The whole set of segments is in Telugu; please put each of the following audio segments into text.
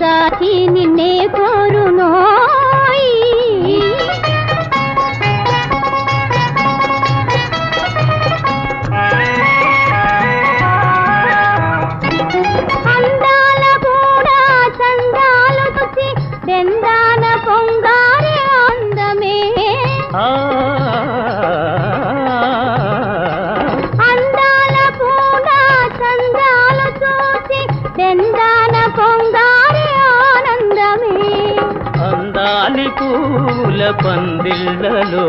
సాచి నిన్నే కోరునోయ్ అందాల కూడా చందాలు చూసి బెందాన పొంగారే అందమే. అందాలి పూల పందిళ్ళలో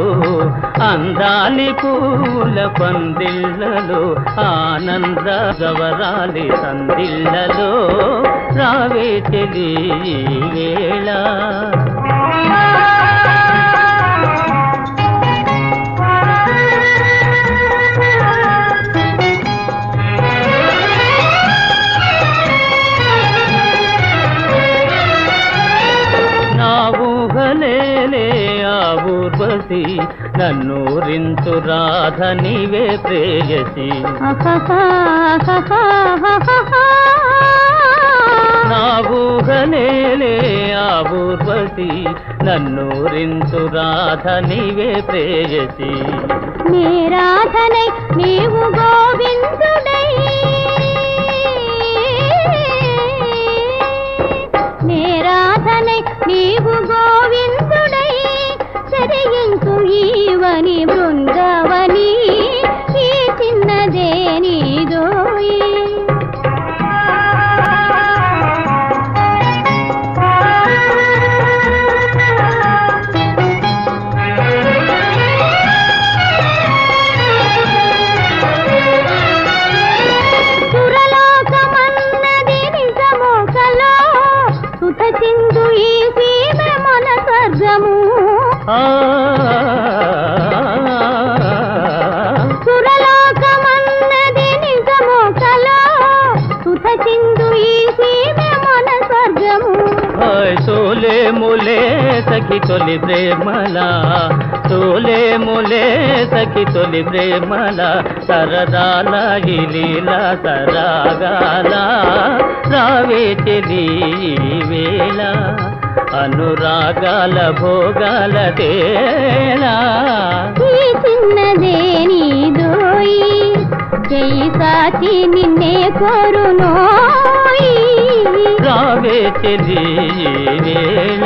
అందాలి పూల పందిళ్ళలో ఆనంద గవరాలి సందిళ్ళలో రావే చెలి ఊర్వశి నన్ను రింతు రాధ నీవే ప్రేయసి. నా ఊహలేలే ఆ ఊర్వశి నన్ను రింతు రాధ నీవే ప్రేయసి. నీ నీరాధనై నీవు గోవిందుడే నీదోయి సురలోకమన్నది ఈ సీమ మన స్వర్గము. ఆ. సోలే ములే సఖి తొలి ప్రేమల సోలే ములే సఖి తొలి ప్రేమల సరదాల లీల సరాగాల రావే చెలి వేళ అనురాగాల భోగాల తేలా ఈ చిన్నదే నీదోయి చెయ్యి సాచి నిన్నే కోరునోయి రావే చెలి వేళ.